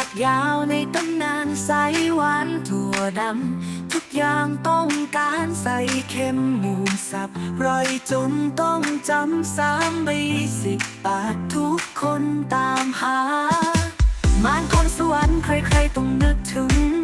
ากยาวในตำนานใสหวานถั่วดำ ทุกอย่างต้องการใส่เค็มหมูสับรอยจนต้องจำสามใบสิบบาททุกคนตามหามานคนสวรรค์ใครๆต้องนึกถึง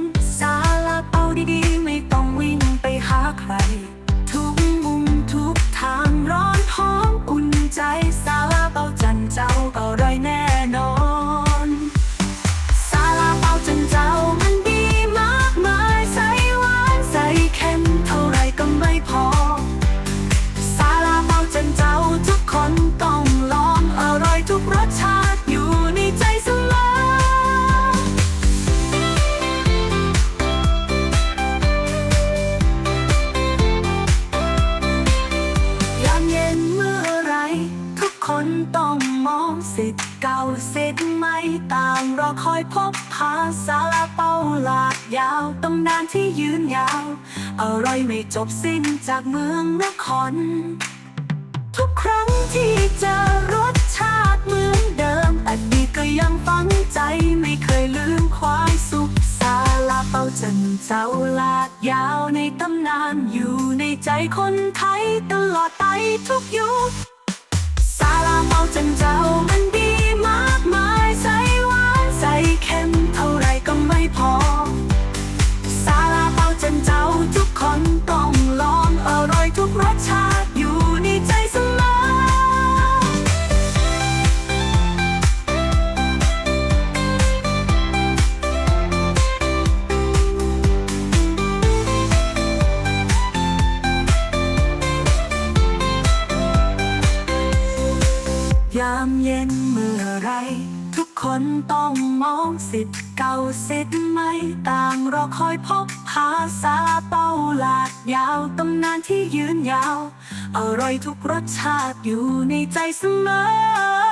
สิทธิ์เก่าสิทธิ์ใหม่ต่างรอคอยพบพาสาลาเปาหลากยาวตำนานที่ยืนยาว อร่อยไม่จบสิ้นจากเมืองนคร ทุกครั้งที่เจอรสชาติเหมือนเดิมแต่ดีตก็ยังฝังใจไม่เคยลืมความสุขสาลาเปาจันเจ้าลากยาวในตำนานอยู่ในใจคนไทยตลอดามเย็นเมื่อไร ทุกคนต้องมองสิทธิ์เก่าสิทธิ์ใหม่ต่างรอคอยพบหาษาเป้าหลากยาวตำนานที่ยืนยาว อร่อยทุกรสชาติอยู่ในใจเสมอ